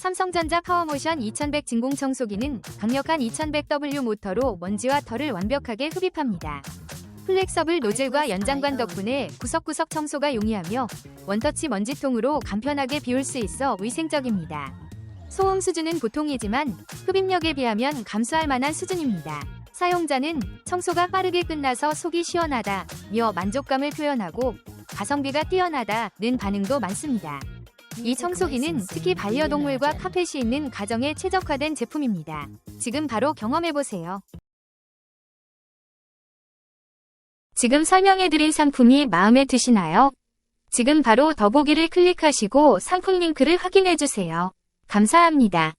삼성전자 파워모션 2100 진공 청소기는 강력한 2100W 모터로 먼지와 털을 완벽하게 흡입합니다. 플렉서블 노즐과 연장관 덕분에 구석구석 청소가 용이하며 원터치 먼지통으로 간편하게 비울 수 있어 위생적입니다. 소음 수준은 보통이지만 흡입력에 비하면 감수할 만한 수준입니다. 사용자는 청소가 빠르게 끝나서 속이 시원하다며 만족감을 표현하고 가성비가 뛰어나다는 반응도 많습니다. 이 청소기는 특히 반려동물과 카펫이 있는 가정에 최적화된 제품입니다. 지금 바로 경험해보세요. 지금 설명해드린 상품이 마음에 드시나요? 지금 바로 더보기를 클릭하시고 상품 링크를 확인해주세요. 감사합니다.